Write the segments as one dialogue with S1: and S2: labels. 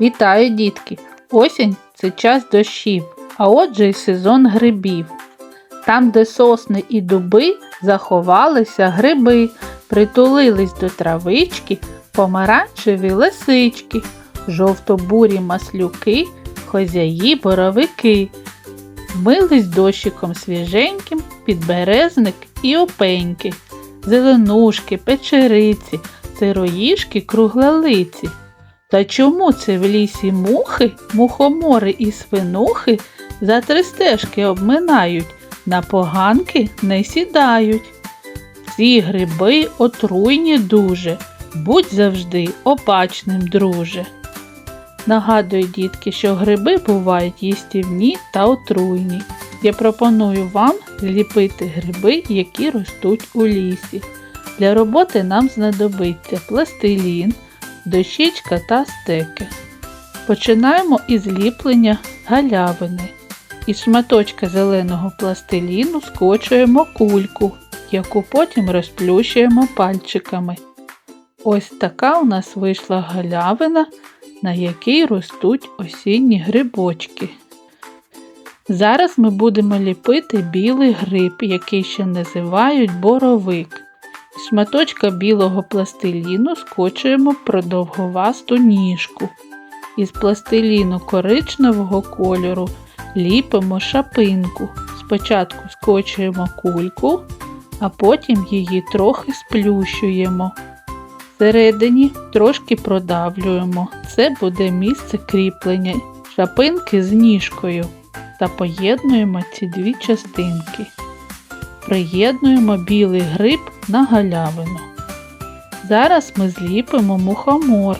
S1: Вітаю, дітки! Осінь це час дощів, а отже й сезон грибів. Там, де сосни і дуби, заховалися гриби, притулились до травички, помаранчеві лисички, жовто-бурі маслюки, хозяї боровики. Мились дощиком свіженьким підберезник і опеньки, зеленушки, печериці, сироїшки, круглолиці. Та чому це в лісі мухи, мухомори і свинухи за три стежки обминають, на поганки не сідають? Ці гриби отруйні дуже, будь завжди обачним, друже. Нагадую, дітки, що гриби бувають їстівні та отруйні. Я пропоную вам зліпити гриби, які ростуть у лісі. Для роботи нам знадобиться пластилін, дощечка та стеки. Починаємо із ліплення галявини. Із шматочка зеленого пластиліну скочуємо кульку, яку потім розплющуємо пальчиками. Ось така у нас вийшла галявина, на якій ростуть осінні грибочки. Зараз ми будемо ліпити білий гриб, який ще називають боровик. Шматочка білого пластиліну скочуємо продовговасту ніжку. Із пластиліну коричневого кольору ліпимо шапинку. Спочатку скочуємо кульку, а потім її трохи сплющуємо. Всередині трошки продавлюємо. Це буде місце кріплення шапинки з ніжкою та поєднуємо ці дві частинки. Приєднуємо білий гриб на галявину. Зараз ми зліпимо мухомор.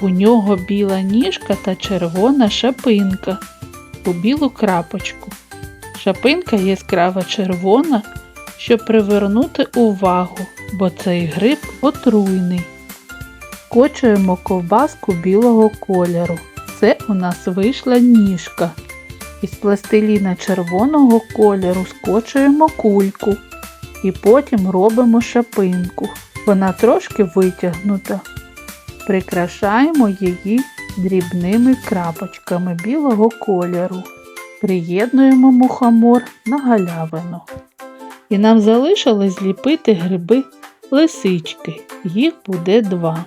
S1: У нього біла ніжка та червона шапинка у білу крапочку. Шапинка яскрава червона, щоб привернути увагу, бо цей гриб отруйний. Кочуємо ковбаску білого кольору. Це у нас вийшла ніжка. Із пластиліна червоного кольору скочуємо кульку і потім робимо шапинку. Вона трошки витягнута. Прикрашаємо її дрібними крапочками білого кольору. Приєднуємо мухомор на галявину. І нам залишилось зліпити гриби лисички. Їх буде два.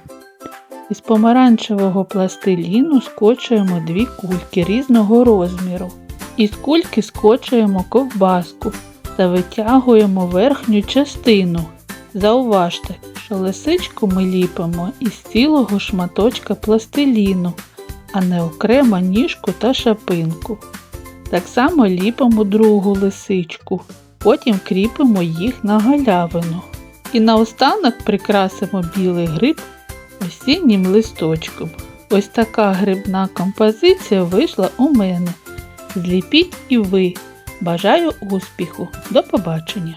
S1: Із помаранчевого пластиліну скочуємо дві кульки різного розміру. Із кульки скочуємо ковбаску та витягуємо верхню частину. Зауважте, що лисичку ми ліпимо із цілого шматочка пластиліну, а не окремо ніжку та шапинку. Так само ліпимо другу лисичку, потім кріпимо їх на галявину. І наостанок прикрасимо білий гриб осіннім листочком. Ось така грибна композиція вийшла у мене. Зліпіть і ви. Бажаю успіху. До побачення!